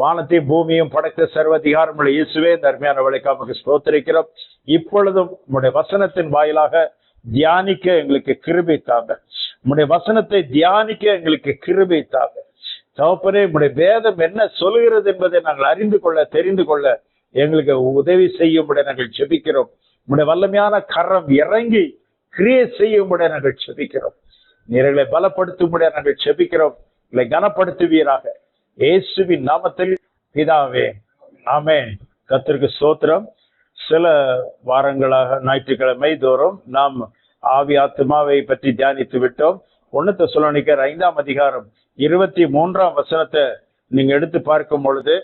வானத்தையும் பூமியும் படைத்த சர்வதிகாரமுள்ள இயேசுவே இந்த அருமையான விளைக்காமக்கு ஸ்தோத்திரிக்கிறோம். இப்பொழுதும் உங்களுடைய வசனத்தின் வாயிலாக தியானிக்க எங்களுக்கு கிருபை தாங்க. வசனத்தை தியானிக்க எங்களுக்கு கிருபை தாங்க. தகப்பனே வேதம் என்ன சொல்கிறது என்பதை நாங்கள் அறிந்து கொள்ள தெரிந்து கொள்ள எங்களுக்கு உதவி செய்யும்படி நாங்கள் செபிக்கிறோம் உங்களுடைய வல்லமையான கரம் இறங்கி கிரியை செய்யும்படி நாங்கள் செபிக்கிறோம் நீர்களை பலப்படுத்தும்படி நாங்கள் செபிக்கிறோம் இல்லை கனப்படுத்துவீராக. இயேசுவின் நாமத்தில் பிதாவே ஆமேன். கத்திற்கு சோத்திரம் சில வாரங்களாக ஞாயிற்றுக்கிழமை தோறும் நாம் ஆவி ஆத்மாவை பற்றி தியானித்து விட்டோம். ஒன்னு சொல்லணிக்கர் ஐந்தாம் அதிகாரம் இருபத்தி மூன்றாம் வசனத்தை நீங்க எடுத்து பார்க்கும் பொழுது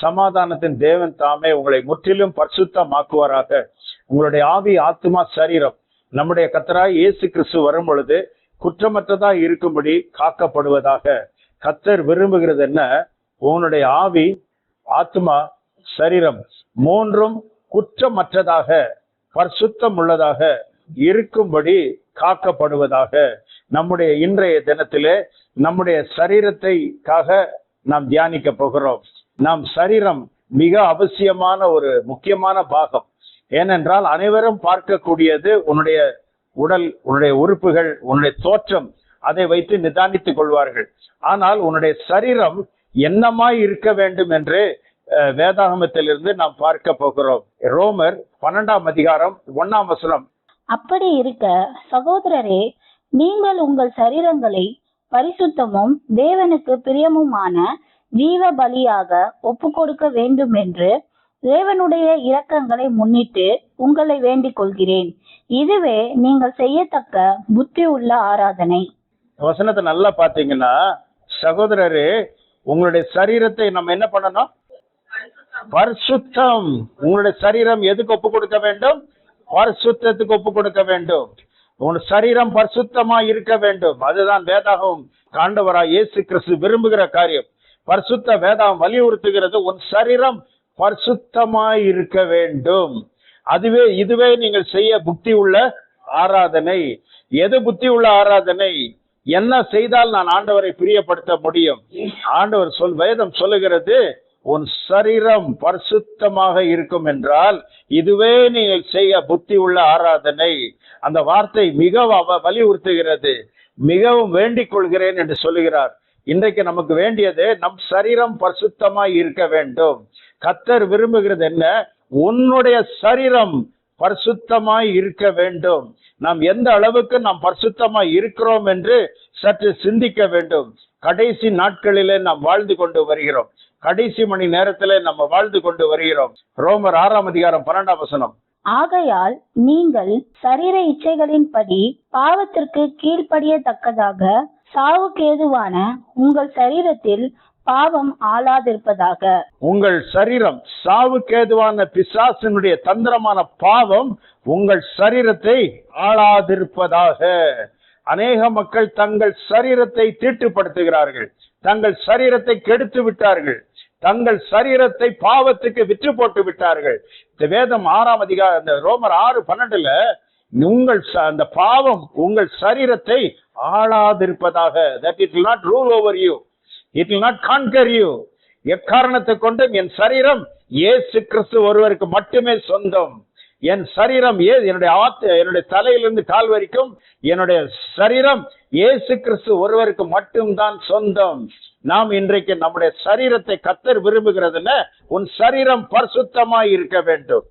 சமாதானத்தின் தேவன் தாமே உங்களை முற்றிலும் பரிசுத்தமாக்குவாராக. உங்களுடைய ஆவி ஆத்மா சரீரம் நம்முடைய கத்தராய் இயேசு கிறிஸ்து வரும் பொழுது குற்றமற்றதா இருக்கும்படி காக்கப்படுவதாக கத்தர் விரும்புகிறது என்ன? உன்னுடைய ஆவி ஆத்மா சரீரம் மூன்றும் குற்றமற்றதாக பரிசுத்தம் உள்ளதாக இருக்கும்படி காக்கப்படுவதாக. நம்முடைய இன்றைய தினத்திலே நம்முடைய சரீரத்தைக்காக நாம் தியானிக்க போகிறோம். நாம் சரீரம் மிக அவசியமான ஒரு முக்கியமான பாகம். ஏனென்றால் அனைவரும் பார்க்கக்கூடியது உன்னுடைய உடல் உன்னுடைய உறுப்புகள் உன்னுடைய தோற்றம் அதை வைத்து நிதானித்துக் கொள்வார்கள். ஆனால் உன்னுடைய சரீரம் என்னமாய் இருக்க வேண்டும் என்று வேதாகமத்திலிருந்து நாம் பார்க்க போகிறோம். ரோமர் பன்னெண்டாம் அதிகாரம் ஒன்னாம் வசனம். அப்படி இருக்க சகோதரரே நீங்கள் உங்கள் சரீரங்களை பரிசுத்தமும் தேவனுக்கு பிரியமுமான ஜீவ பலியாக ஒப்பு கொடுக்க வேண்டும் என்று தேவனுடைய இரக்கங்களை முன்னிட்டு உங்களை வேண்டிக் கொள்கிறேன். இதுவே நீங்கள் செய்யத்தக்க புத்தி உள்ள ஆராதனை. வசனத்தை நல்லா பார்த்தீங்கன்னா சகோதரரே உங்களுடைய சரீரத்தை நம்ம என்ன பண்ணணும்? பரிசுத்தம். உங்களுடைய சரீரம் எதுக்கு ஒப்பு கொடுக்க வேண்டும்? பரிசுத்தத்துக்கு ஒப்பு கொடுக்க வேண்டும். உன் சரீரம் பரிசுத்தமா இருக்க வேண்டும். அதுதான் வேதாகம் காண்டவரா இயேசு கிறிஸ்து விரும்புகிற காரியம். பரிசுத்த வேதாகம் வலியுறுத்துகிறது உன் சரீரம் பரிசுத்தமாய் இருக்க வேண்டும். அதுவே இதுவே நீங்கள் செய்ய புத்தி உள்ள ஆராதனை. எது புத்தி உள்ள ஆராதனை? என்ன செய்தால் நான் ஆண்டவரை பிரியப்படுத்த முடியும்? ஆண்டவர் சொல் வேதம் சொல்லுகிறது உன் சரீரம் பரிசுத்தமாக இருக்கும் என்றால் இதுவே நீங்கள் செய்ய புத்தி உள்ள ஆராதனை. அந்த வார்த்தை மிகவும் அவ- வலியுறுத்துகிறது. மிகவும் வேண்டிக் கொள்கிறேன் என்று சொல்லுகிறார். இன்றைக்கு நமக்கு வேண்டியது நம் சரீரம் பரிசுத்தமாய் இருக்க வேண்டும். கத்தர் விரும்புகிறது என்ன? உன்னுடைய சரீரம் பரிசுத்தமாய் இருக்க வேண்டும். நாம் எந்த அளவுக்கு நாம் பரிசுத்தமாய் இருக்கிறோம் என்று சற்று சிந்திக்க வேண்டும். கடைசி நாட்களிலே நாம் வாழ்ந்து கொண்டு வருகிறோம். கடைசி மணி நேரத்திலே நம்ம வாழ்ந்து கொண்டு வருகிறோம். ரோமர் ஆறாம் அதிகாரம் பன்னெண்டாம் வசனம். ஆகையால் நீங்கள் சரீர இச்சைகளின்படி பாவத்திற்கு கீழ்ப்படியத்தக்கதாக சாவுக்கேதுவான உங்கள் சரீரத்தில் பாவம் ஆளாதிருப்பதாக. உங்கள் சரீரம் சாவுக்கேதுவான பிசாசினுடைய தந்திரமான பாவம் உங்கள் சரீரத்தை ஆளாதிருப்பதாக. அநேக மக்கள் தங்கள் சரீரத்தை தீட்டுப்படுத்துகிறார்கள். தங்கள் சரீரத்தை கெடுத்து விட்டார்கள். தங்கள் சரீரத்தை பாவத்துக்கு விற்று போட்டு விட்டார்கள். இந்த வேதம் ஆறாம் அதிகாரம் இந்த ரோமர் ஆறு பன்னெண்டுல உங்கள் ச- அந்த பாவம் உங்கள் சரீரத்தை ஆளாதிருப்பதாக. That it not rule over you it will not conquer you எக்காரணத்தை கொண்டும் என் சரீரம் ஏசு கிறிஸ்து ஒருவருக்கு மட்டுமே சொந்தம். என் சரீரம் ஏ என்னுடைய ஆத்து என்னுடைய தலையிலிருந்து கால் வரைக்கும் என்னுடைய சரீரம் ஏசு கிறிஸ்து ஒருவருக்கு மட்டும்தான் சொந்தம். நாம் இன்றைக்கு நம்முடைய சரீரத்தை கத்தர் விரும்புகிறதுல உன் சரீரம் பரிசுத்தமாய் இருக்க வேண்டும்.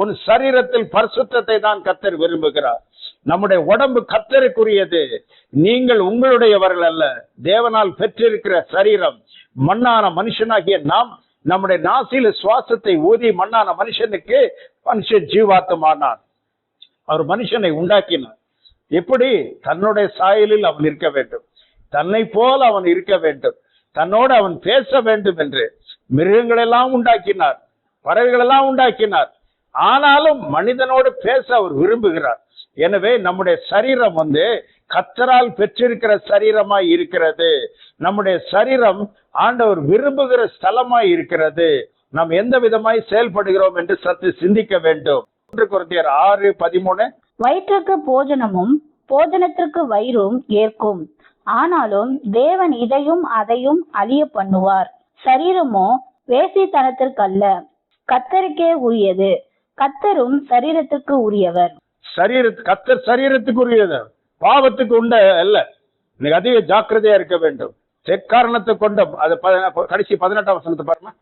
உன் சரீரத்தில் பரிசுத்தத்தை தான் கத்தர் விரும்புகிறார். நம்முடைய உடம்பு கத்தருக்குரியது. நீங்கள் உங்களுடையவர்கள் அல்ல. தேவனால் பெற்றிருக்கிற சரீரம் மண்ணான மனுஷனாகிய நாம் நம்முடைய நாசியில சுவாசத்தை ஊதி மண்ணான மனுஷனுக்கு மனுஷன் ஜீவாத்தமானான் அவர் மனுஷனை உண்டாக்கினார். எப்படி? தன்னுடைய சாயலில் அவன் இருக்க வேண்டும். தன்னை போல அவன் இருக்க வேண்டும். தன்னோடு அவன் பேச வேண்டும் என்று மிருகங்களெல்லாம் உண்டாக்கினார். பறவைகளெல்லாம் உண்டாக்கினார். ஆனாலும் மனிதனோடு பேச அவர் விரும்புகிறார். எனவே நம்முடைய சரீரம் வந்து கத்தரால் பெற்றிருக்கிற சரீரமாய் இருக்கிறது. நம்முடைய சரீரம் ஆண்டவர் விரும்புகிற ஸ்தலமாய் இருக்கிறது. நாம் எந்த விதமாய் செயல்படுகிறோம் என்று சற்று சிந்திக்க வேண்டும். ஒன்று குருந்தியர் ஆறு பதிமூணு. வயிற்றுக்கு போஜனமும் போஜனத்திற்கு வயிறும் ஏற்கும். ஆனாலும் தேவன் இதையும் அதையும் அழிய பண்ணுவார். சரீரமோ வேசித்தனத்திற்கல்ல. கத்தருக்கே உரியது. கத்தரும் சரீரத்திற்கு உரியவர். சரீர கத்தர் சரீரத்துக்கு உரியது பாவத்துக்கு உண்ட அல்ல. இன்னைக்கு அதிக ஜாக்கிரதையா இருக்க வேண்டும். செக்காரணத்தை கொண்ட அது கடைசி பதினெட்டாம் வசனத்தை பாருங்க.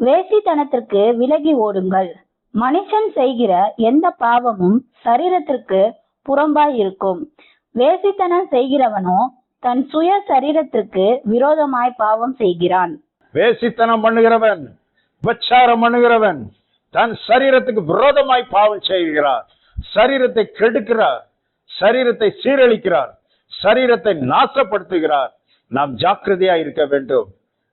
வேசித்தனத்திற்கு விலகி ஓடுங்கள். மனுஷன் செய்கிற எந்த பாவமும் சரீரத்திற்கு புறம்பாய் இருக்கும். வேசித்தனம் செய்கிறவனோ தன் சுய சரீரத்திற்கு விரோதமாய் பாவம் செய்கிறான். வேசித்தனம் பண்ணுகிறவன் விபச்சாரம் பண்ணுகிறவன் தன் சரீரத்துக்கு விரோதமாய் பாவம் செய்கிறார் சரீரத்தை கெடுக்கிறார். சரீரத்தை சீரழிக்கிறார். சரீரத்தை நாசப்படுத்துகிறார். நாம் ஜாக்கிரதையா இருக்க வேண்டும்.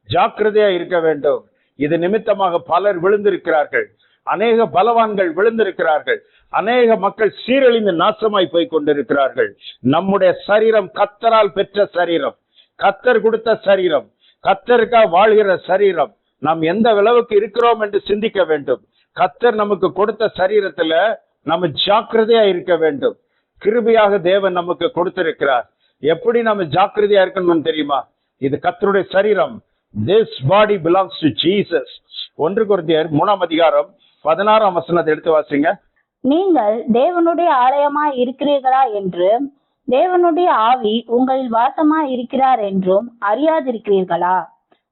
ஜாக்கிரதையா இருக்க வேண்டும். இது நிமித்தமாக பலர் விழுந்திருக்கிறார்கள். அநேக பலவான்கள் விழுந்திருக்கிறார்கள். அநேக மக்கள் சீரழிந்து நாசமாய் போய் கொண்டிருக்கிறார்கள். நம்முடைய சரீரம் கத்தரால் பெற்ற சரீரம். கத்தர் கொடுத்த சரீரம். கத்தருக்கா வாழ்கிற சரீரம். நாம் எந்த அளவுக்கு இருக்கிறோம் என்று சிந்திக்க வேண்டும். கத்தர் நமக்கு கொடுத்த சரீரத்துல நம்ம ஜாக்கிரதையா இருக்க வேண்டும். கிருபையாக தேவன் நமக்கு கொடுத்திருக்கிறார். எப்படி நம்ம ஜாக்கிரதையா இருக்கணும்னு தெரியுமா? இது கத்தருடைய சரீரம். This body belongs to Jesus ஒன்று குருந்தியர் மூணாம் அதிகாரம் பதினாறாம் வசனத்தை எடுத்து வாசிங்க. நீங்கள் தேவனுடைய ஆலயமா இருக்கிறீர்களா என்று தேவனுடைய ஆவி உங்களில் வாசமா இருக்கிறார் என்றும் அறியாதிருக்கிறீர்களா?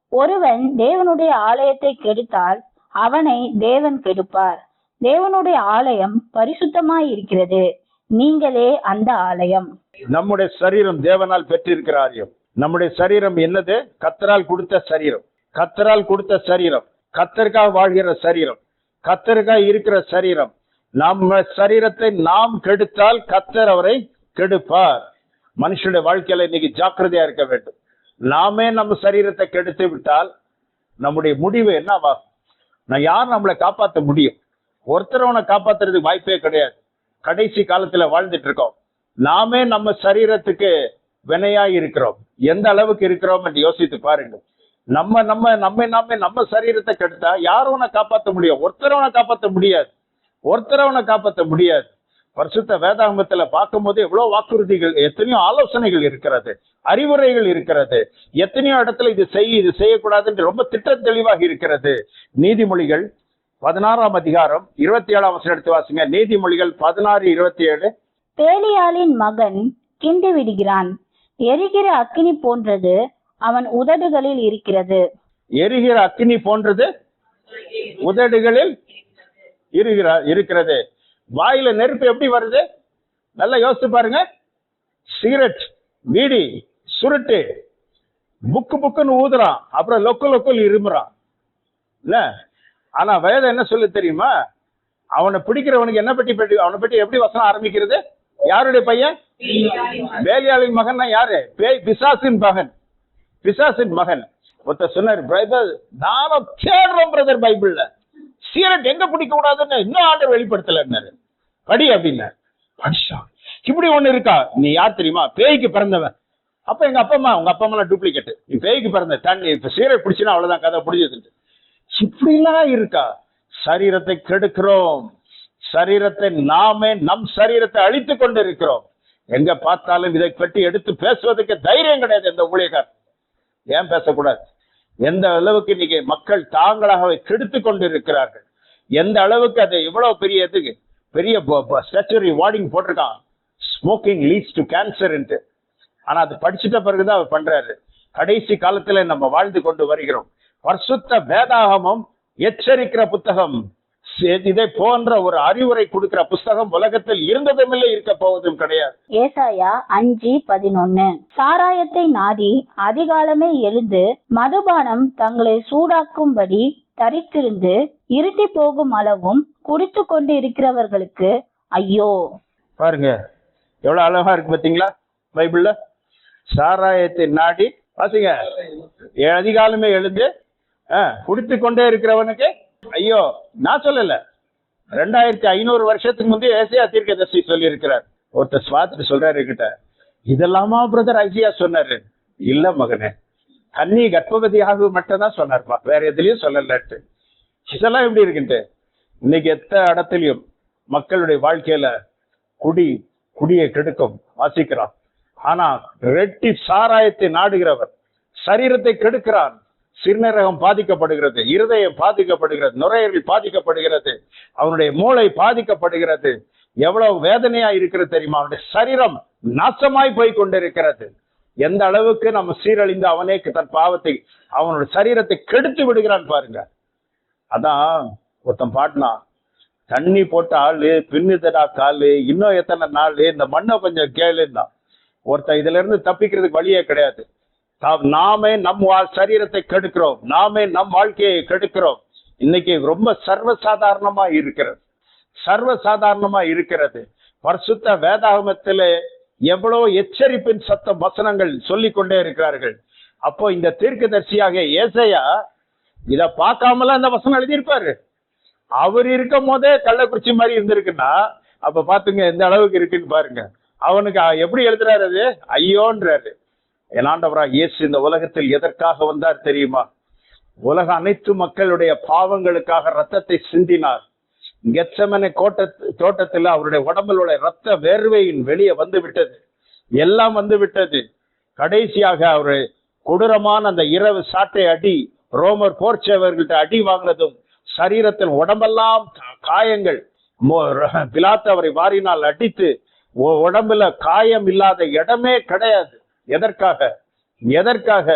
ஒருவன் தேவனுடைய ஆலயத்தை கெடுத்தால் அவனை தேவன் கெடுப்பார். தேவனுடைய ஆலயம் பரிசுத்தமாய் இருக்கிறது நீங்களே அந்த ஆலயம். நம்முடைய சரீரம் தேவனால் பெற்றிருக்கிற ஆலயம் நம்முடைய சரீரம் என்னது? கத்தரால் கொடுத்த சரீரம். கத்தரால் கொடுத்த சரீரம். கத்தருக்காக வாழ்கிற சரீரம். கத்தருக்காக இருக்கிற சரீரம். நம்ம சரீரத்தை நாம் கெடுத்தால் கத்தர் அவரை கெடுப்பார். மனுஷனுடைய வாழ்க்கையில இன்னைக்கு ஜாக்கிரதையா இருக்க வேண்டும். நாமே நம்ம சரீரத்தை கெடுத்து விட்டால் நம்முடைய முடிவு என்னவா? நான் யார் நம்மளை காப்பாற்ற முடியும்? ஒருத்தரவனை காப்பாத்துறதுக்கு வாய்ப்பே கிடையாது. கடைசி காலத்துல வாழ்ந்துட்டு இருக்கோம். நாமே நம்ம சரீரத்துக்கு வினையா இருக்கிறோம். எந்த அளவுக்கு இருக்கிறோம் என்று யோசித்து பாருங்க நம்ம நம்ம நம்ம நாமே நம்ம சரீரத்தை கெடுத்தா யாரும் காப்பாற்ற முடியும்? ஒருத்தரவனை காப்பாற்ற முடியாது. ஒருத்தரவனை காப்பாற்ற முடியாது. பரிசுத்த வேதாகமத்துல பார்க்கும்போது எவ்வளவு வாக்குறுதிகள் எத்தனையோ ஆலோசனைகள் இருக்கிறது. அறிவுரைகள் இருக்கிறது. எத்தனையோ இடத்துல இது செய் இது செய்யக்கூடாதுன்னு ரொம்ப திட்ட தெளிவாக இருக்கிறது. நீதிமொழிகள் பதினாறாம் அதிகாரம் இருபத்தி ஏழாம் வசனம் எடுத்து வாசிங்க. நீதிமொழிகள் பதினாறு இருபத்தி ஏழு பேலியாளின் மகன் கிண்டி விடுகிறான். எரிகிற அக்கினி போன்றது அவன் உதடுகளில் இருக்கிறது. எரிகிற அக்கினி போன்றது உதடுகளில் இருக்கிற இருக்கிறது. வாயில நெருப்பு எப்படி வருது? நல்லா யோசிச்சு பாருங்க. சிகரெட் பீடி சுருட்டு. புக்கு புக்குன்னு ஊதுறான். அப்புறம் லொக்கு லொக்குன்னு இருமுறான். இல்ல ஆனா வேதம் என்ன சொல்லு தெரியுமா? அவனை பிடிக்கிறவனுக்கு என்ன பற்றி பற்றி அவனை பற்றி எப்படி வசனம் ஆரம்பிக்கிறது? யாருடைய பையன்? வேலையாளின் மகன்னா யாரு? பேய் பிசாசின் மகன். பிசாசின் மகன். ஒருத்தர் சொன்னார் பைபிள் நானும் தேடுறோம் பிரதர் பைபிள்ல. சீரட் எங்க பிடிக்க கூடாதுன்னு இன்னும் ஆண்டு வெளிப்படுத்தலன்னாரு. படி அப்படின்னாரு. படிச்சா இப்படி ஒண்ணு இருக்கா? நீ யார் தெரியுமா? பேய்க்கு பிறந்தவன். அப்ப எங்க அப்பா அம்மா உங்க அப்பா அம்மா டூப்ளிகேட் நீ பேய்க்கு பிறந்த தண்ணி இப்ப சீரட் பிடிச்சினா அவ்வளவுதான் கதை புடிச்சது இப்படிலாம் இருக்கா? சரீரத்தை கெடுக்கிறோம். சரீரத்தை நாமே நம் சரீரத்தை அழித்து கொண்டு இருக்கிறோம் எங்க பார்த்தாலும் இதை பற்றி எடுத்து பேசுவதற்கு தைரியம் கிடையாது இந்த ஊழியக்கார் ஏன் பேசக்கூடாது? எந்த அளவுக்கு இன்னைக்கு மக்கள் தாங்களாகவே கெடுத்து கொண்டு இருக்கிறார்கள் எந்த அளவுக்கு அது இவ்வளவு பெரிய இது? பெரிய ஸ்டாச்சுரி வார்டிங் போட்டிருக்கான். ஸ்மோக்கிங் லீட்ஸ் டு கேன்சர் ஆனா அது படிச்சுட்ட பிறகுதான் அவர் பண்றாரு. கடைசி காலத்துல நம்ம வாழ்ந்து கொண்டு வருகிறோம். பரிசுத்த வேதாகமம் எச்சரிக்கிற புத்தகம். இதை போன்ற ஒரு அறிவுரை கொடுக்கிற புஸ்தகம் உலகத்தில் இருந்ததும் இல்லை இருக்க போவதும் கிடையாது. ஏசாயா அஞ்சு பதினொன்னு. சாராயத்தை நாடி அதிகாலமே எழுந்து மதுபானம் தங்களை சூடாக்கும்படி தரித்திருந்து இருட்டி போகும் அளவும் குடித்து கொண்டு இருக்கிறவர்களுக்கு ஐயோ. பாருங்க எவ்வளவு அழகா இருக்கு பாத்தீங்களா பைபிள்ல? சாராயத்தை நாடி ஏ- அதிகாலமே எழுந்து குடித்து கொண்டே இருக்கிறவனுக்கு ஐயோ நான் சொல்லல. ரெண்டாயிரத்தி ஐநூறு வருஷத்துக்கு முந்தைய ஏசியா தீர்க்கதர்சி சொல்லி இருக்கிறார் ஒருத்தர் சுவாத்திட்டு சொல்றாரு கிட்ட இதெல்லாமா பிரதர் ஐசியா சொன்னாரு? இல்ல மகனே. கன்னி கர்ப்பவதியாக மட்டும் தான் சொன்னார்ப்பா வேற எதுலயும் சொல்லலட்டு இதெல்லாம் எப்படி இருக்குன்ட்டு? இன்னைக்கு எத்த இடத்துலயும் மக்களுடைய வாழ்க்கையில குடி குடியை கெடுக்கும் வாசிக்கிறான். ஆனா ரெட்டி சாராயத்தை நாடுகிறவர் சரீரத்தை கெடுக்கிறான். சிறுநீரகம் பாதிக்கப்படுகிறது இருதயம் பாதிக்கப்படுகிறது நுரையீரல் பாதிக்கப்படுகிறது அவனுடைய மூளை பாதிக்கப்படுகிறது. எவ்வளவு வேதனையா இருக்கிறது தெரியுமா? அவனுடைய சரீரம் நாசமாய் போய் கொண்டிருக்கிறது. எந்த அளவுக்கு நம்ம சீரழிந்து அவனே தன் பாவத்தை அவனுடைய சரீரத்தை கெடுத்து விடுகிறான் பாருங்க. அதான் ஒருத்தன் பாட்டினா தண்ணி போட்ட ஆளு பின்னுதடா காலு இன்னும் எத்தனை நாள் இந்த மண்ணை கொஞ்சம் கேளுந்தான் ஒருத்தன் இதுல இருந்து தப்பிக்கிறதுக்கு வழியே கிடையாது. நாமே நம் சரீரத்தை கெடுக்கிறோம். நாமே நம் வாழ்க்கையை கெடுக்கிறோம். இன்னைக்கு ரொம்ப சர்வசாதாரணமா இருக்கிறது. சர்வசாதாரணமா இருக்கிறது. பரிசுத்த வேதாகமத்திலே எவ்வளவு எச்சரிப்பின் சத்தம் வசனங்கள் சொல்லிக் கொண்டே இருக்கிறார்கள். அப்போ இந்த தீர்க்கதரிசியாக ஏசையா இத பார்க்காமலாம் அந்த வசனம் எழுதியிருப்பாரு. அவர் இருக்கும் போதே கள்ளக்குறிச்சி மாதிரி இருந்திருக்குன்னா அப்ப பாத்துங்க எந்த அளவுக்கு இருக்குன்னு பாருங்க. அவனுக்கு எப்படி எழுதுறாரு அது? ஐயோன்றாரு. என் இயேசு இந்த உலகத்தில் எதற்காக வந்தார் தெரியுமா? உலக அனைத்து மக்களுடைய பாவங்களுக்காக ரத்தத்தை சிந்தினார். கெச்சமனை கோட்ட தோட்டத்தில் அவருடைய உடம்பில் உள்ள ரத்த வேர்வையின் வெளியே வந்து விட்டது எல்லாம் வந்து விட்டது கடைசியாக அவரு கொடூரமான அந்த இரவு சாட்டை அடி ரோமர் போர்ச்சவர்கள்ட்ட அடி வாங்கினதும் சரீரத்தில் உடம்பெல்லாம் காயங்கள். பிலாத்து அவரை வாரினால் அடித்து உடம்புல காயம் இல்லாத இடமே கிடையாது. எதற்காக? எதற்காக?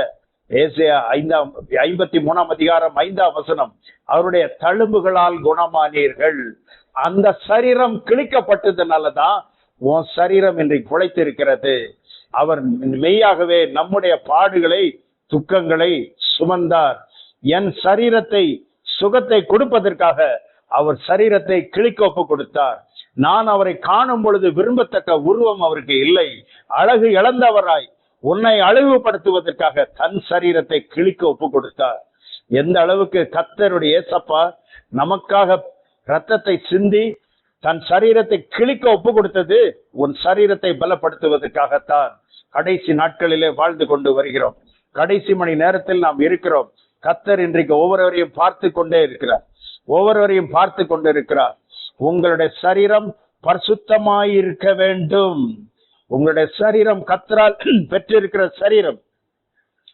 ஏசியா ஐந்தாம் ஐம்பத்தி மூணாம் அதிகாரம் ஐந்தாம் வசனம் அவருடைய தழும்புகளால் குணமானீர்கள். அந்த சரீரம் கிழிக்கப்பட்டதுனாலதான் உன் சரீரம் இன்றைக்கு குலைத்திருக்கிறது அவர் மெய்யாகவே நம்முடைய பாடுகளை துக்கங்களை சுமந்தார். என் சரீரத்தை சுகத்தை கொடுப்பதற்காக அவர் சரீரத்தை கிழிக்கொப்பு கொடுத்தார். நான் அவரை காணும் பொழுது விரும்பத்தக்க உருவம் அவருக்கு இல்லை. அழகு இழந்தவராய் உன்னை அழகுபடுத்துவதற்காக தன் சரீரத்தை கிழிக்க ஒப்பு கொடுத்தார். எந்த அளவுக்கு கத்தருடைய ஏசப்பா நமக்காக ரத்தத்தை சிந்தி தன் சரீரத்தை கிழிக்க ஒப்பு கொடுத்தது உன் சரீரத்தை பலப்படுத்துவதற்காகத்தான். கடைசி நாட்களிலே வாழ்ந்து கொண்டு வருகிறோம். கடைசி மணி நேரத்தில் நாம் இருக்கிறோம். கத்தர் இன்றைக்கு ஒவ்வொருவரையும் பார்த்து கொண்டே இருக்கிறார். ஒவ்வொருவரையும் பார்த்து கொண்டிருக்கிறார். உங்களுடைய சரீரம் பரிசுத்தமாயிருக்க வேண்டும். உங்களுடைய சரீரம் கத்தரால் பெற்றிருக்கிற சரீரம்.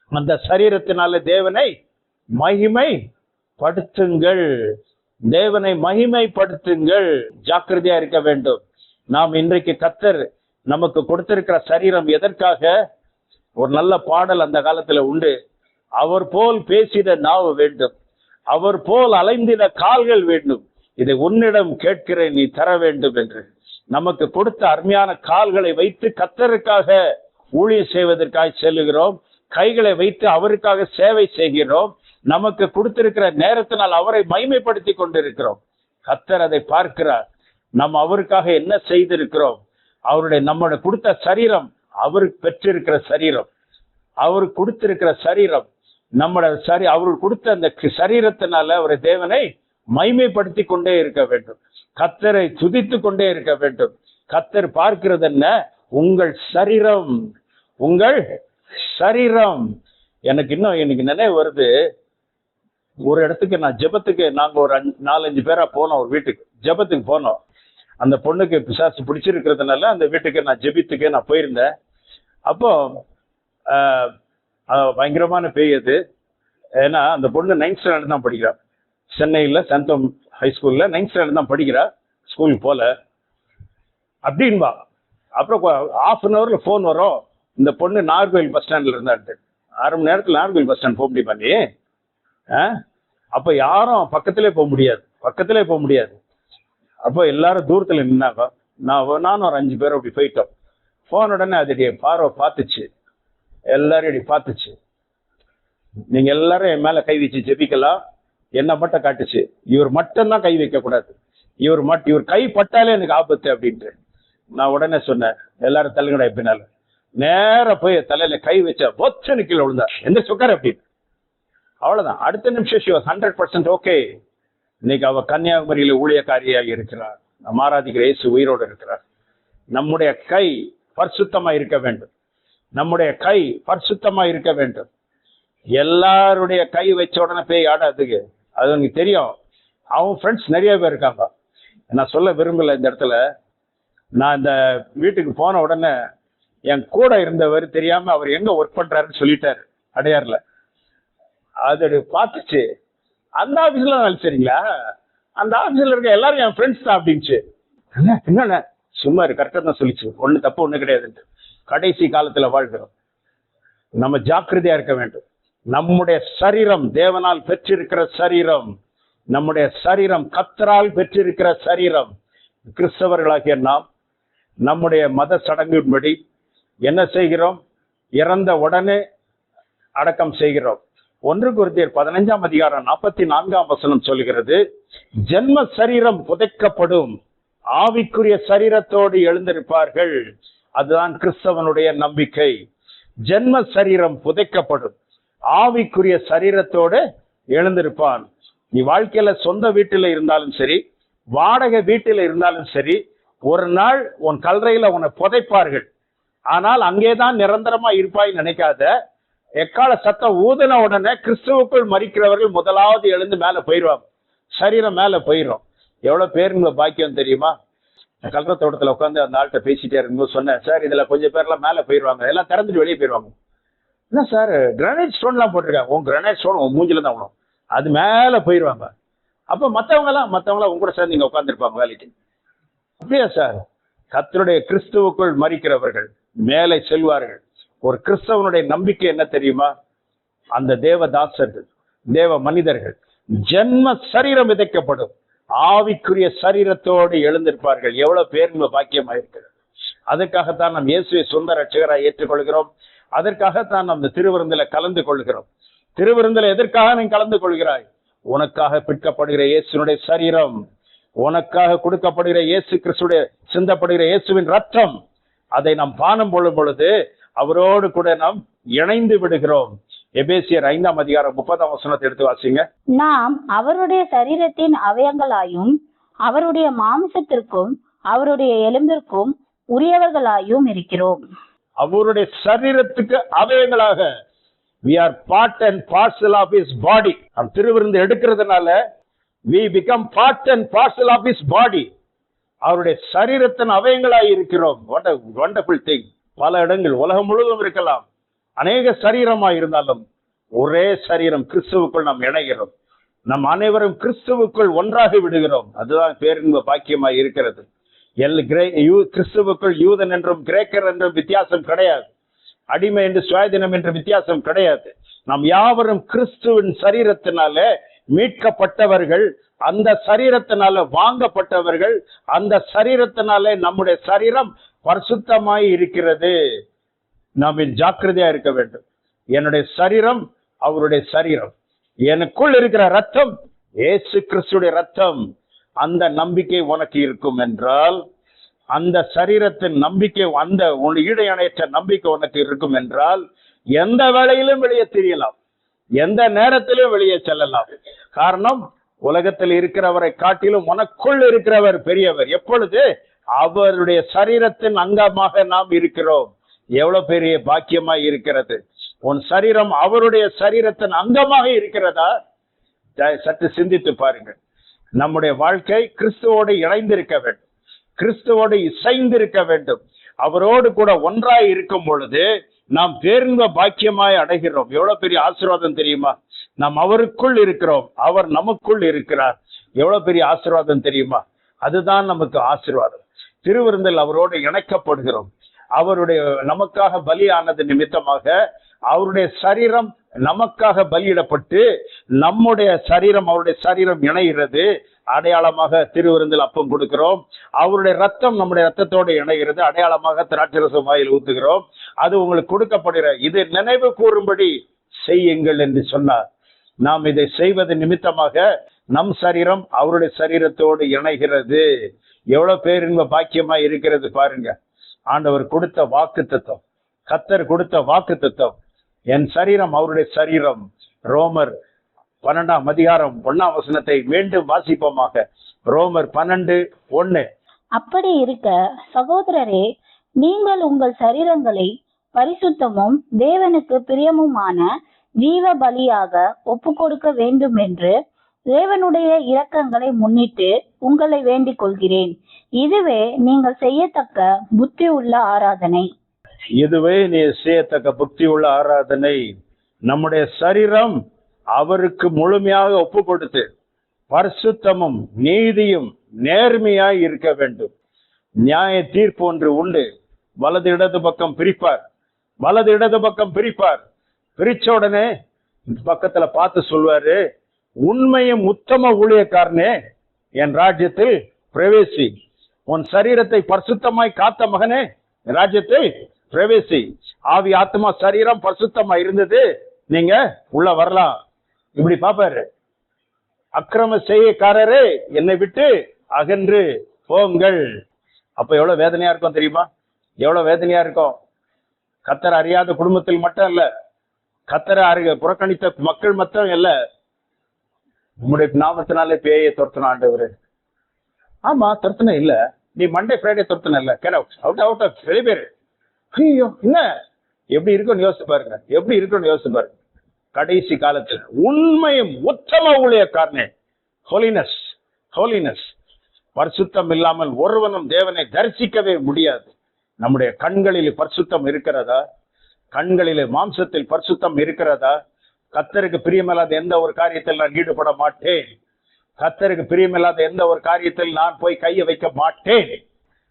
அந்த சரீரத்தினால தேவனை மகிமை படுத்துங்கள் தேவனை மகிமைப்படுத்துங்கள். ஜாக்கிரதையா இருக்க வேண்டும். நாம் இன்றைக்கு கத்தர் நமக்கு கொடுத்திருக்கிற சரீரம் எதற்காக? ஒரு நல்ல பாடல் அந்த காலத்துல உண்டு. அவர் போல் பேசிட நாவு வேண்டும். அவர் போல் அலைந்திட கால்கள் வேண்டும். இதை உன்னிடம் கேட்கிறேன் நீ தர வேண்டும் என்று. நமக்கு கொடுத்த அருமையான கால்களை வைத்து கத்தருக்காக ஊழியர் செய்வதற்காக செல்லுகிறோம். கைகளை வைத்து அவருக்காக சேவை செய்கிறோம். நமக்கு கொடுத்திருக்கிற நேரத்தினால் அவரை மைமைப்படுத்தி கொண்டிருக்கிறோம். கத்தர் அதை பார்க்கிறார். நம்ம அவருக்காக என்ன செய்திருக்கிறோம்? அவருடைய நம்மளோட கொடுத்த சரீரம் அவருக்கு பெற்றிருக்கிற சரீரம். அவருக்கு கொடுத்திருக்கிற சரீரம் நம்மளோட சரி அவருக்கு கொடுத்த அந்த சரீரத்தினால அவர் தேவனை மைமைப்படுத்தி கொண்டே இருக்க வேண்டும். கத்தரை துதித்து கொண்டே இருக்க வேண்டும். கத்தர் பார்க்கிறது என்ன? உங்கள் சரீரம். உங்கள் சரீரம். எனக்கு இன்னும் எனக்கு நினைவு வருது. ஒரு இடத்துக்கு நான் ஜெபத்துக்கு நாங்க ஒரு அஞ்சு நாலஞ்சு பேரா போனோம் ஒரு வீட்டுக்கு. ஜெபத்துக்கு போனோம். அந்த பொண்ணுக்கு பிசாசு பிடிச்சிருக்கிறதுனால அந்த வீட்டுக்கு நான் ஜெபித்துக்கு நான் போயிருந்தேன். அப்போ பயங்கரமான பேய் அது. ஏன்னா அந்த பொண்ணு நைன்த் ஸ்டாண்டர்ட் தான் படிக்கிறான் சென்னையில் சென்டம் ஹை ஸ்கூலில் நைன்த் ஸ்டாண்டர்ட் தான் படிக்கிறா. ஸ்கூலுக்கு போகல அப்படின்பா. அப்புறம் ஹாஃப் அன் ஹவரில் ஃபோன் வரும். இந்த பொண்ணு நார்கோயில் பஸ் ஸ்டாண்டில் இருந்தாட்டு அரை மணி நேரத்தில் நார்கோயில் பஸ் ஸ்டாண்ட் போக முடியுமா நீ? ஆ? யாரும் பக்கத்திலே போக முடியாது. பக்கத்திலே போக முடியாது. அப்போ எல்லாரும் தூரத்தில் நின்னாங்க. நான் நானும் ஒரு அஞ்சு பேர் அப்படி போயிட்டோம். போன உடனே அது பார்வை பார்த்துச்சு. எல்லாரும் இப்படி பார்த்துச்சு. நீங்கள் எல்லாரும் என் மேலே கை வச்சு ஜெபிக்கலாம். என்ன மட்டும் காட்டுச்சு? இவர் மட்டும்தான் கை வைக்க கூடாது. இவர் மட்டும் இவர் கை பட்டாலே எனக்கு ஆபத்து அப்படின்ட்டு. நான் உடனே சொன்னேன் எல்லாரும் தள்ளுங்கடா பின்னால. நேர போய் தலையில கை வச்ச பொச்சனு கீழே விழுந்தா எந்த சுக்கர் அப்படின்னு. அவ்வளவுதான். அடுத்த நிமிஷம் she was hundred percent okay இன்னைக்கு அவ கன்னியாகுமரியில ஊழியக்காரியாக இருக்கிறார் நம்ம ஆராதிக்கிற இயேசு உயிரோடு இருக்கிறார். நம்முடைய கை பரிசுத்தமா இருக்க வேண்டும். நம்முடைய கை பரிசுத்தமா இருக்க வேண்டும். எல்லாருடைய கை வச்ச உடனே பேய் ஆடாதுக்கு அது எனக்கு தெரியும். அவன் ஃப்ரெண்ட்ஸ் நிறைய பேர் இருக்காங்க. நான் சொல்ல விரும்பல இந்த இடத்துல. நான் இந்த வீட்டுக்கு போன உடனே என் கூட இருந்தவர் தெரியாம அவர் எங்க ஒர்க் பண்றாருன்னு சொல்லிட்டாரு அடையார்ல. அது பார்த்துச்சு. அந்த ஆபீஸ்ல வேலை சரிங்களா? அந்த ஆபீஸ்ல இருக்க எல்லாரும் என் ஃப்ரெண்ட்ஸ் தான் அப்படின்ச்சு என்ன சும்மா கரெக்டாக தான் சொல்லிச்சு. ஒன்றும் தப்பு ஒண்ணு கிடையாதுன்ட்டு. கடைசி காலத்துல வாழ்கிறோம். நம்ம ஜாக்கிரதையா இருக்க வேண்டும். நம்முடைய சரீரம் தேவனால் பெற்றிருக்கிற சரீரம் நம்முடைய சரீரம் கத்தரால் பெற்றிருக்கிற சரீரம் கிறிஸ்தவர்களாகிய நாம் நம்முடைய மத சடங்கின்படி என்ன செய்கிறோம்? இறந்த உடனே அடக்கம் செய்கிறோம். ஒன்று குருதியர் பதினைஞ்சாம் அதிகாரம் நாற்பத்தி நான்காம் வசனம் சொல்கிறது ஜென்ம சரீரம் புதைக்கப்படும். ஆவிக்குரிய சரீரத்தோடு எழுந்திருப்பார்கள். அதுதான் கிறிஸ்தவனுடைய நம்பிக்கை. ஜென்ம சரீரம் புதைக்கப்படும். ஆவிக்குரிய சரீரத்தோடு எழுந்திருப்பான். நீ வாழ்க்கையில சொந்த வீட்டில் இருந்தாலும் சரி வாடகை வீட்டில் இருந்தாலும் சரி ஒரு நாள் உன் கல்லறையில உன்னை புதைப்பார்கள். ஆனால் அங்கேதான் நிரந்தரமா இருப்பாய் நினைக்காத. எக்கால சத்தம் ஊதின உடனே கிறிஸ்துவுக்குள் மறிக்கிறவர்கள் முதலாவது எழுந்து மேல போயிடுவாங்க சரீரம் மேல போயிடும் எவ்வளவு பேருங்களை பாக்கியம் தெரியுமா? கல்ற தோட்டத்துல உட்காந்து அந்த ஆள்கிட்ட பேசிட்டே இருக்கும்போது சொன்னேன் சார் இதுல கொஞ்சம் பேர்லாம் மேல போயிடுவாங்க எல்லாம் திறந்துட்டு வெளியே போயிடுவாங்க என்ன சார்? கிரானைட் ஸ்டோன்லாம் போட்டிருக்காங்க. உன் கிரானைட் ஸ்டோன் உன் மூஞ்சில தான் விடும் அது மேல போயிடுவாங்க அப்ப மத்தவங்க எல்லாம் மத்தவங்க உங்க கூட சேர்ந்து நீங்கள் உட்காந்துருப்பாங்க வேலைக்கு. அப்படியா சார்? கத்தருடைய கிறிஸ்துவுக்குள் மறிக்கிறவர்கள் மேலே செல்வார்கள். ஒரு கிறிஸ்தவனுடைய நம்பிக்கை என்ன தெரியுமா? அந்த தேவதாசர்கள் தேவ மனிதர்கள் ஜென்ம சரீரம் விதைக்கப்படும். ஆவிக்குரிய சரீரத்தோடு எழுந்திருப்பார்கள். எவ்வளவு பேர் பாக்கியமா இருக்கிறது அதுக்காகத்தான் நாம் இயேசுவை சொந்த ரட்சகராக ஏற்றுக்கொள்கிறோம். அதற்காக தான் அந்த திருவிருந்தில கலந்து கொள்கிறோம். திருவிருந்தில எதற்காக நீ கலந்து கொள்கிறாய்? உனக்காக பிற்கப்படுகிற இயேசுனுடைய சரீரம் உனக்காக கொடுக்கப்படுகிற இயேசு கிறிஸ்துடைய சிந்தப்படுகிற இயேசுவின் ரத்தம் அதை நாம் பானம் கொள்ளும் பொழுது அவரோடு கூட நாம் இணைந்து விடுகிறோம். எபேசியர் ஐந்தாம் அதிகாரம் முப்பதாம் வசனத்தை எடுத்து வாசிங்க. நாம் அவருடைய சரீரத்தின் அவயங்களாயும் அவருடைய மாமிசத்திற்கும் அவருடைய எலும்பிற்கும் உரியவர்களாயும் இருக்கிறோம். அவருடைய சரீரத்துக்கு அவயங்களாக. We are part and parcel of his body நாம் திருவிருந்து எடுக்கிறதுனால we become part and parcel of his body அவருடைய சரீரத்தின் அவயங்களாய் இருக்கிறோம். What திங் பல இடங்கள் உலகம் முழுவதும் இருக்கலாம். அநேக சரீரமா இருந்தாலும் ஒரே சரீரம் கிறிஸ்துவுக்குள் நாம் இணைகிறோம். நம் அனைவரும் கிறிஸ்துவுக்குள் ஒன்றாக விடுகிறோம். அதுதான் பேரின்ப பாக்கியமாய் இருக்கிறது. எல் கிரே யூ கிறிஸ்துவுக்குள் யூதன் என்றும் கிரேக்கர் என்றும் வித்தியாசம் கிடையாது. அடிமை என்று சுயாதீனம் என்ற வித்தியாசம் கிடையாது. நாம் யாவரும் கிறிஸ்துவின் சரீரத்தினால மீட்கப்பட்டவர்கள் அந்த சரீரத்தினால வாங்கப்பட்டவர்கள் அந்த சரீரத்தினாலே நம்முடைய சரீரம் பரிசுத்தமாய் இருக்கிறது. நாம் ஜாக்கிரதையா இருக்க வேண்டும். என்னுடைய சரீரம் அவருடைய சரீரம். எனக்குள் இருக்கிற ரத்தம் ஏசு கிறிஸ்துடைய ரத்தம் அந்த நம்பிக்கை உனக்கு இருக்கும் என்றால் அந்த சரீரத்தின் நம்பிக்கை அந்த உன் ஈடையணையற்ற நம்பிக்கை உனக்கு இருக்கும் என்றால் எந்த வேளையிலும் வெளியே தெரியலாம். எந்த நேரத்திலும் வெளியே செல்லலாம். காரணம் உலகத்தில் இருக்கிறவரை காட்டிலும் உனக்குள் இருக்கிறவர் பெரியவர். எப்பொழுது? அவருடைய சரீரத்தின் அங்கமாக நாம் இருக்கிறோம். எவ்வளவு பெரிய பாக்கியமாய் இருக்கிறது. உன் சரீரம் அவருடைய சரீரத்தின் அங்கமாக இருக்கிறதா? சற்று சிந்தித்து பாருங்கள். நம்முடைய வாழ்க்கை கிறிஸ்துவோடு இணைந்திருக்க வேண்டும். கிறிஸ்துவோடு இசைந்திருக்க வேண்டும். அவரோடு கூட ஒன்றாய் இருக்கும் பொழுது நாம் பேருந்த பாக்கியமாய் அடைகிறோம். எவ்வளவு பெரிய ஆசீர்வாதம் தெரியுமா? நாம் அவருக்குள் இருக்கிறோம். அவர் நமக்குள் இருக்கிறார். எவ்வளவு பெரிய ஆசீர்வாதம் தெரியுமா? அதுதான் நமக்கு ஆசீர்வாதம். திருவிருந்தில் அவரோடு இணைக்கப்படுகிறோம். அவருடைய நமக்காக பலியானது நிமித்தமாக அவருடைய சரீரம் நமக்காக பலியிடப்பட்டு நம்முடைய சரீரம் அவருடைய சரீரம் இணைகிறது. அடையாளமாக திருவிருந்தில் அப்பம் கொடுக்கிறோம். அவருடைய ரத்தம் நம்முடைய ரத்தத்தோடு இணைகிறது. அடையாளமாக திராட்சரசு வாயில் ஊத்துகிறோம். அது உங்களுக்கு கொடுக்கப்படுகிற இது நினைவு கூறும்படி செய்யுங்கள் என்று சொன்னார். நாம் இதை செய்வது நிமித்தமாக நம் சரீரம் அவருடைய சரீரத்தோடு இணைகிறது. எவ்வளவு பேரின்ப பாக்கியமா இருக்கிறது பாருங்க. ஆண்டவர் கொடுத்த வாக்கு தத்துவம். கத்தர் கொடுத்த வாக்கு தத்துவம். என் சரீரம் அவருடைய சரீரம். ரோமர் பன்னெண்டாம் அதிகாரம் ஒன்னாம் வசனத்தை மீண்டும் வாசிப்போமாக. ரோமர் பன்னெண்டு ஒண்ணு அப்படி இருக்க சகோதரரே நீங்கள் உங்கள் சரீரங்களை பரிசுத்தமும் தேவனுக்கு பிரியமுமான ஜீவ பலியாக ஒப்பு கொடுக்க வேண்டும் என்று தேவனுடைய இரக்கங்களை முன்னிட்டு உங்களை வேண்டிக் கொள்கிறேன். இதுவே நீங்கள் செய்யத்தக்க புத்தி உள்ள ஆராதனை. இதுவே நீ செய்யத்தக்க புக்தி உள்ள ஆராதனை. நம்முடைய சரீரம் அவருக்கு முழுமையாக ஒப்பு கொடுத்து பரிசுத்தமும் நீதியும் நேர்மையாய் இருக்க வேண்டும். நியாய தீர்ப்பு ஒன்று உண்டு. வலது இடது பக்கம் பிரிப்பார். வலது இடது பக்கம் பிரிப்பார். பிரிச்ச உடனே பக்கத்துல பார்த்து சொல்வாரு உண்மையும் உத்தம ஊழியக்காரனே என் ராஜ்யத்தில் பிரவேசி. உன் சரீரத்தை பரிசுத்தமாய் காத்த மகனே ராஜ்யத்தில் பிரவேசி. ஆவி ஆத்மா சரீரம் பசுத்தமா இருந்தது. நீங்க உள்ள வரலாம். இப்படி பாப்பாரு. அக்கிரம செய்யக்காரரே என்னை விட்டு அகன்று போங்கள். அப்ப எவ்வளவு வேதனையா இருக்கும் தெரியுமா? எவ்வளவு வேதனையா இருக்கும்? கத்தர் அறியாத குடும்பத்தில் மட்டும் இல்ல. கத்தரை அறிய புறக்கணித்த மக்கள் மட்டும் இல்ல. உங்களுடைய நாமத்தினாலே பேயை துரத்தின ஆண்டவர். ஆமா துரத்தின இல்ல. நீ மண்டே ஃப்ரைடே துரத்தின இல்ல. Get out out out off வெளி பேரு ஐயோ என்ன? எப்படி இருக்கும்னு யோசிச்சு பாருங்க. எப்படி இருக்கும்னு யோசிச்சு பாருங்க. கடைசி காலத்தில் உண்மையும் உத்தம ஊழியக்காரனே ஹோலினஸ் ஹோலினஸ் பரிசுத்தம் இல்லாமல் ஒருவனும் தேவனை தரிசிக்கவே முடியாது. நம்முடைய கண்களில் பரிசுத்தம் இருக்கிறதா? கண்களிலே மாம்சத்தில் பரிசுத்தம் இருக்கிறதா? கத்தருக்கு பிரியமில்லாத எந்த ஒரு காரியத்தில் நான் ஈடுபட மாட்டேன். கத்தருக்கு பிரியமில்லாத எந்த ஒரு காரியத்தில் நான் போய் கையை வைக்க மாட்டேன்.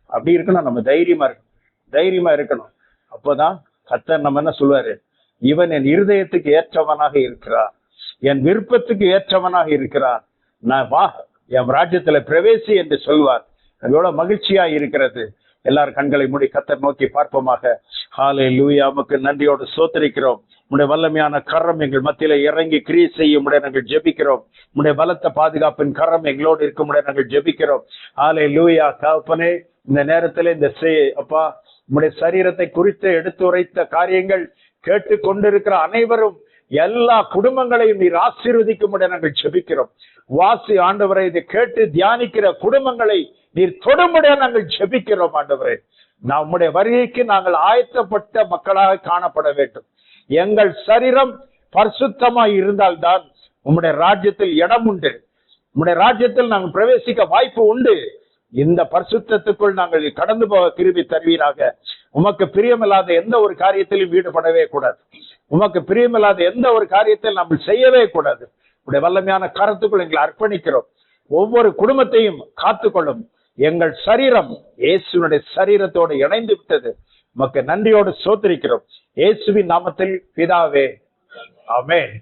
அப்படி இருக்கணும் நம்ம தைரியமா இருக்கணும். தைரியமா இருக்கணும். அப்போதான் கத்தர் நம்ம என்ன சொல்லுவாரு? இவன் என் இருதயத்துக்கு ஏற்றவனாக இருக்கிறான் என் விருப்பத்துக்கு ஏற்றவனாக இருக்கிறான் நான் வா என் ராஜ்யத்துல பிரவேசி என்று சொல்வார். எவ்வளவு மகிழ்ச்சியா இருக்கிறது. எல்லார் கண்களை மூடி கத்தர் நோக்கி பார்ப்போமாக. ஹாலே லூயாமுக்கு நன்றியோடு சோத்தரிக்கிறோம் உடைய வல்லமையான கரம் எங்கள் மத்தியில இறங்கி கிரியை செய்யும். உடைய நாங்கள் ஜெபிக்கிறோம். உடைய பலத்த பாதுகாப்பின் கரம் எங்களோடு இருக்கும். உடைய நாங்கள் ஜெபிக்கிறோம். ஹாலே லூயா கவனே இந்த நேரத்துல இந்த அப்பா உம்முடைய சரீரத்தை குறித்து எடுத்துரைத்த காரியங்கள் கேட்டு கொண்டிருக்கிற அனைவரும் எல்லா குடும்பங்களையும் நீர் ஆசீர்வதிக்கும்படி நாங்கள் ஜெபிக்கிறோம். வாசி ஆண்டவரை இதை கேட்டு தியானிக்கிற குடும்பங்களை நீர் தொடும்படியா நாங்கள் ஜெபிக்கிறோம் ஆண்டவரே. நம்முடைய வருகைக்கு நாங்கள் ஆயத்தப்பட்ட மக்களாக காணப்பட வேண்டும். எங்கள் சரீரம் பரிசுத்தமாய் இருந்தால்தான் உம்முடைய ராஜ்யத்தில் இடம் உண்டு. உம்முடைய ராஜ்யத்தில் நாங்கள் பிரவேசிக்க வாய்ப்பு உண்டு. இந்த பரிசுத்தத்துக்குள் நாங்கள் கடந்து போக கிருபி தருவீராக. உமக்கு பிரியமில்லாத எந்த ஒரு காரியத்திலும் ஈடுபடவே கூடாது. உமக்கு பிரியமில்லாத எந்த ஒரு காரியத்தில் நம்ம செய்யவே கூடாது. உடைய வல்லமையான கரத்துக்குள் எங்களை அர்ப்பணிக்கிறோம். ஒவ்வொரு குடும்பத்தையும் காத்துக்கொள்ளும். எங்கள் சரீரம் இயேசுனுடைய சரீரத்தோடு இணைந்து விட்டது. உமக்கு நன்றியோடு சோத்திரிக்கிறோம். இயேசுவின் நாமத்தில் பிதாவே அமேன்